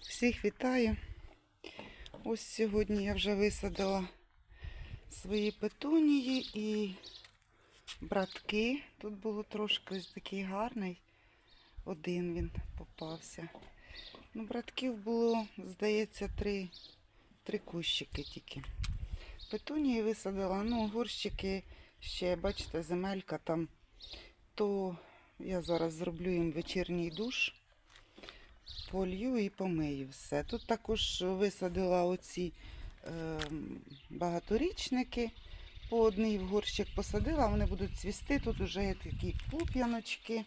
Всіх вітаю. Ось сьогодні я вже висадила свої петунії і братки. Тут було трошки ось такий гарний. Один він попався. Ну, братків було, здається, три, три кущики тільки. Петунії висадила, ну, горщики ще, бачите, земелька там. То я зараз зроблю їм вечірній душ полью і помию все. Тут також висадила оці е, багаторічники. По одній в горщик посадила, вони будуть цвісти. Тут вже є такі пуп'яночки.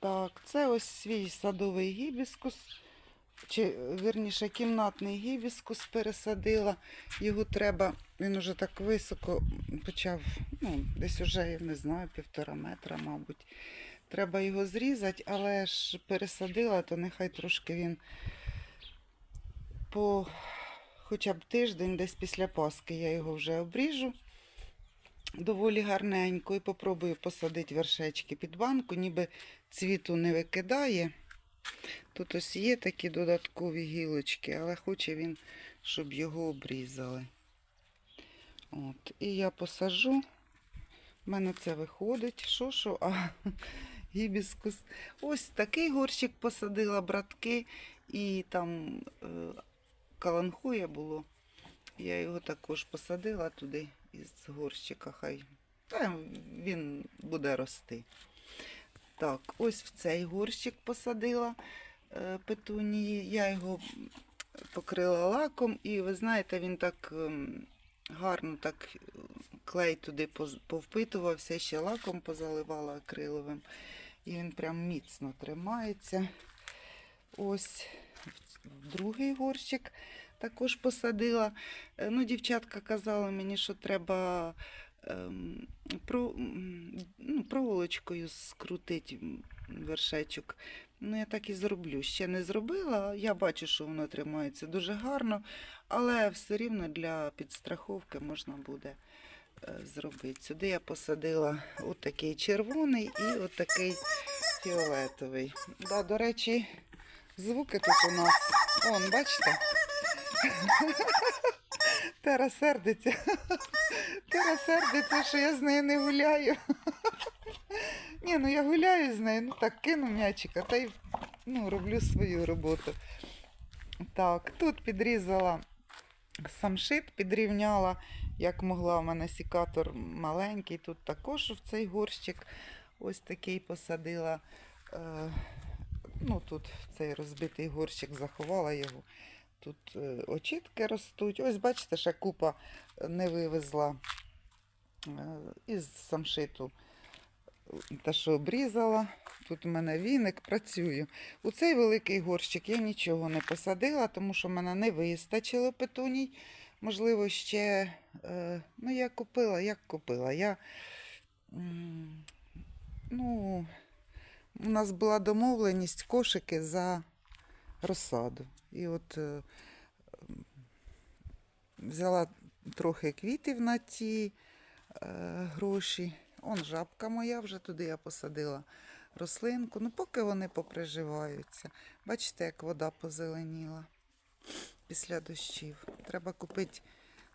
Так, це ось свій садовий гібіскус, чи вірніше кімнатний гібіскус пересадила. Його треба, він уже так високо почав, ну, десь уже, я не знаю, півтора метра, мабуть. Треба його зрізати, але ж пересадила, то нехай трошки він по хоча б тиждень, десь після Пасхи я його вже обріжу. Доволі гарненько і попробую посадити вершечки під банку, ніби цвіту не викидає. Тут ось є такі додаткові гілочки, але хоче він, щоб його обрізали. От. І я посажу. У мене це виходить. Що, що? А гібіскус. Ось такий горщик посадила, братки, і там е, каланхуя було. Я його також посадила туди із горщика. Хай та він буде рости. Так, ось в цей горщик посадила е, петунії. Я його покрила лаком, і ви знаєте, він так ем, гарно так е, клей туди повпитувався, ще лаком позаливала акриловим. І він прям міцно тримається. Ось другий горщик також посадила. Е, Ну, дівчатка казали мені, що треба ем, ну, проволочкою скрутити вершечок. Ну, я так і зроблю. Ще не зробила. Я бачу, що воно тримається дуже гарно, але все рівно для підстраховки можна буде зробити. Сюди я посадила отакий червоний і отакий фіолетовий. Да, до речі, звуки тут у нас. Вон, бачите? Тера сердиться. Тера сердиться, що я з нею не гуляю. Ні, ну я гуляю з нею, ну так кину м'ячика та й ну, роблю свою роботу. Так, тут підрізала самшит, підрівняла, як могла. У мене сікатор маленький. Тут також в цей горщик ось такий посадила. Е, ну, тут цей розбитий горщик заховала його. Тут е, очітки ростуть. Ось, бачите, ще купа не вивезла е, із самшиту. Те, що обрізала. Тут у мене віник, працюю. У цей великий горщик я нічого не посадила, тому що в мене не вистачило петуній. Можливо, ще. Е, ну, я купила, як купила. Я, ну, у нас була домовленість кошики за розсаду. І от е, взяла трохи квітів на ті е, гроші. Он жабка моя, вже туди я посадила рослинку. Ну, поки вони поприживаються. Бачите, як вода позеленіла після дощів. Треба купити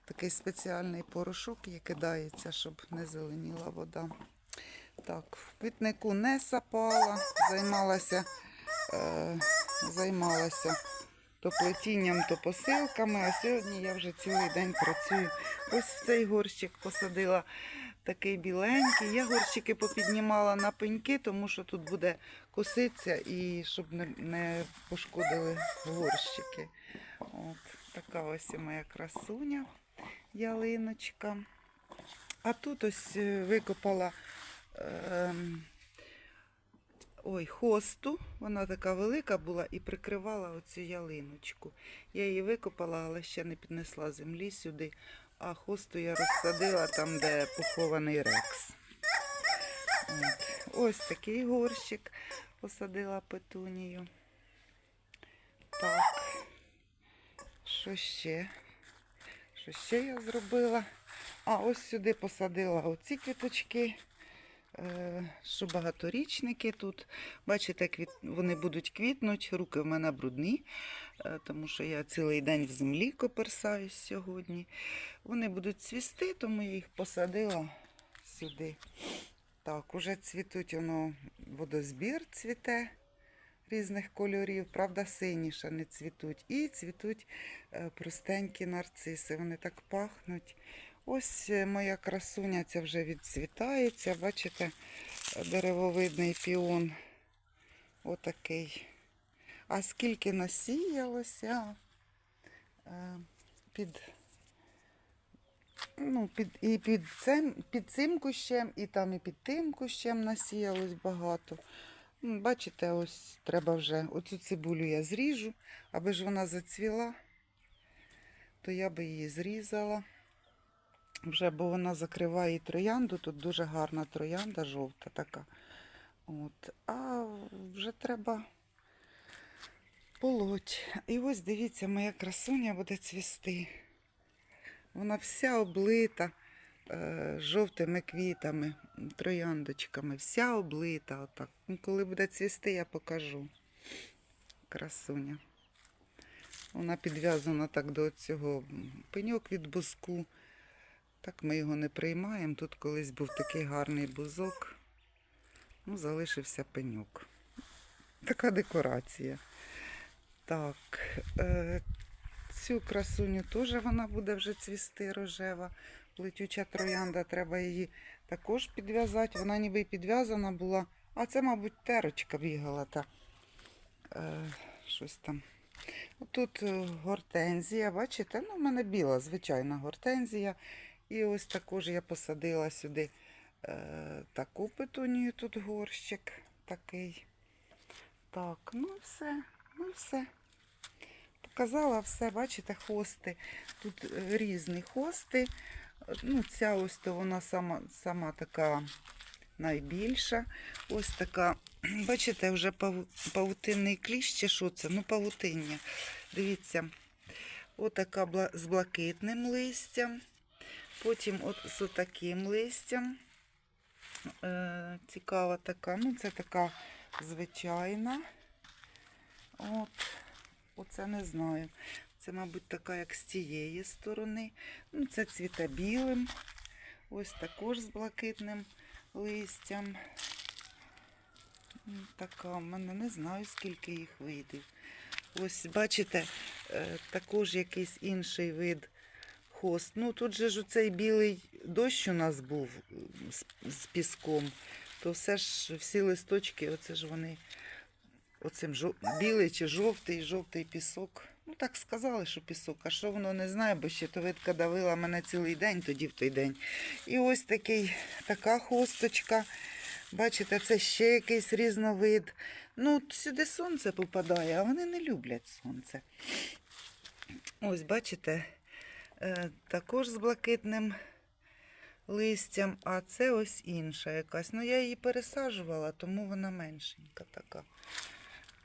такий спеціальний порошок, який кидається, щоб не зеленіла вода. Так, в квітнику не сапала, займалася, е, займалася то плетінням, то посилками, а сьогодні я вже цілий день працюю. Ось в цей горщик посадила такий біленький. Я горщики попіднімала на пеньки, тому що тут буде коситься і щоб не, не пошкодили горщики. От така ось моя красуня, ялиночка. А тут ось е, викопала. ем, Ой, хосту, вона така велика була і прикривала оцю ялиночку. Я її викопала, але ще не піднесла землі сюди, а хосту я розсадила там, де похований рекс. От. Ось такий горщик посадила петунію. Так, що ще? Що ще я зробила? А ось сюди посадила оці квіточки. Е, що багаторічники тут. Бачите, квіт... вони будуть квітнуть, руки в мене брудні, е, тому що я цілий день в землі коперсаюсь сьогодні. Вони будуть цвісти, тому я їх посадила сюди. Так, уже цвітуть воно водозбір цвіте різних кольорів, правда, сині ще не цвітуть. І цвітуть е, простенькі нарциси. Вони так пахнуть. Ось е, моя красуня ця вже відцвітається. Бачите, деревовидний піон. Отакий. А скільки насіялося е, під, ну, під, і під цим, під цим кущем, і там, і під тим кущем насіялось багато. Бачите, ось треба вже оцю цибулю я зріжу, аби ж вона зацвіла, то я би її зрізала. Вже, бо вона закриває троянду. Тут дуже гарна троянда, жовта така. От. А вже треба полоть. І ось дивіться, моя красуня буде цвісти. Вона вся облита е, жовтими квітами, трояндочками, вся облита. Отак. Ну, Коли буде цвісти, я покажу. Красуня. Вона підв'язана так до цього пеньок від бузку. Так ми його не приймаємо. Тут колись був такий гарний бузок. Ну, залишився пеньок. Така декорація. Так, е, цю красуню теж вона буде вже цвісти рожева. Плетюча троянда, треба її також підв'язати. Вона ніби й підв'язана була. А це, мабуть, терочка бігала та е, щось там. Тут е, гортензія, бачите? Ну, в мене біла, звичайна гортензія. І ось також я посадила сюди е, таку петунію, тут горщик такий. Так, ну все, ну все. Показала все, бачите, хости. Тут е, різні хости. Ну, ця ось то вона сама, сама така найбільша. Ось така, бачите, вже паву- павутинний кліщ чи що це? Ну, павутиння. Дивіться, отака з блакитним листям. Потім от з таким листям. Е, цікава така. Ну, це така звичайна. От. Оце не знаю. Це, мабуть, така, як з цієї сторони. Ну, це цвіте білим. Ось також з блакитним листям. Така в мене не знаю, скільки їх видів. Ось, бачите, е, також якийсь інший вид хост. Ну, тут же ж оцей білий дощ у нас був з, з піском, то все ж всі листочки, оце ж вони оцим жов... білий чи жовтий, жовтий пісок. Ну так сказали, що пісок. А що воно не знаю, бо щитовидка давила мене цілий день, тоді в той день. І ось такий, така хосточка. Бачите, це ще якийсь різновид. Ну, сюди сонце попадає, а вони не люблять сонце. Ось, бачите, також з блакитним листям, а це ось інша якась. Ну, я її пересаджувала, тому вона меншенька така.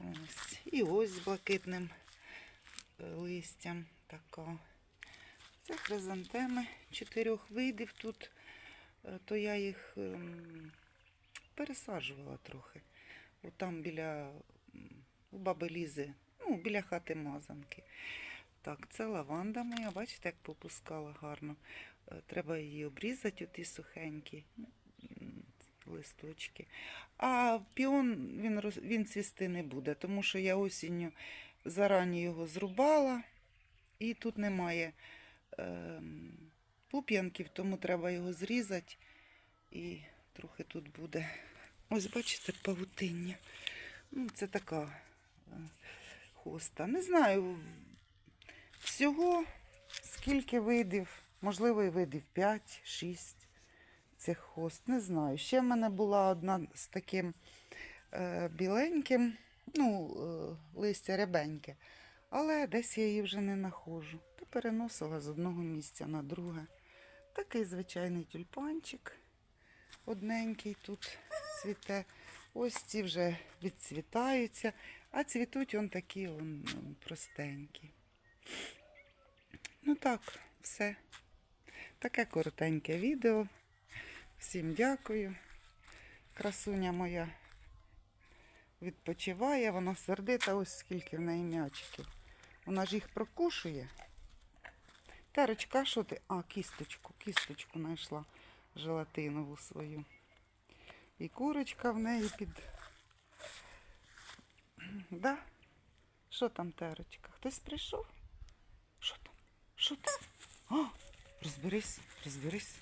Ось. І ось з блакитним е, листям така. Це хризантеми чотирьох видів тут, е, то я їх ем, пересаджувала трохи. Там біля у баби Лізи, ну, біля хати мазанки. Так, це лаванда моя, бачите, як попускала гарно. Е, Треба її обрізати, оті сухенькі листочки. А піон він, роз- він цвісти не буде, тому що я осінню зарані його зрубала, і тут немає ем, пуп'янків, тому треба його зрізати. І трохи тут буде. Ось бачите, павутиння. Ну, це така е, хоста. Не знаю всього скільки видів, можливо, і видів 5-6 цих хост. Не знаю. Ще в мене була одна з таким е, біленьким, ну, е, листя рябеньке. Але десь я її вже не знаходжу. Та переносила з одного місця на друге. Такий звичайний тюльпанчик. Одненький тут цвіте. Ось ці вже відцвітаються, а цвітуть он такі он простенькі. Ну так, все. Таке коротеньке відео. Всім дякую. Красуня моя відпочиває, вона сердита, ось скільки в неї м'ячиків. Вона ж їх прокушує. Терочка, що ти? А, кісточку, кісточку знайшла желатинову свою. І курочка в неї під. Да? Що там, Терочка? Хтось прийшов? Що там? О, розберись, розберись.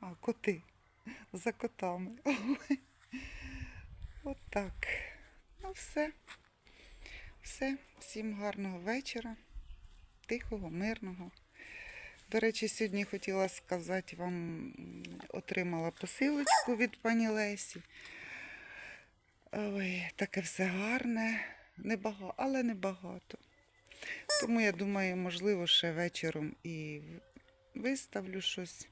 А, коти. За котами. Ой. От. Ну, все. Все. Всім гарного вечора. Тихого, мирного. До речі, сьогодні хотіла сказати вам, отримала посилочку від пані Лесі. Ой, таке все гарне, небагато, але небагато. Тому я думаю, можливо, ще вечором і виставлю щось.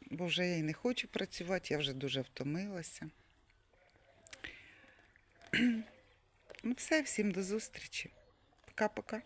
Бо вже я й не хочу працювати, я вже дуже втомилася. Ну все, всім до зустрічі. Пока-пока.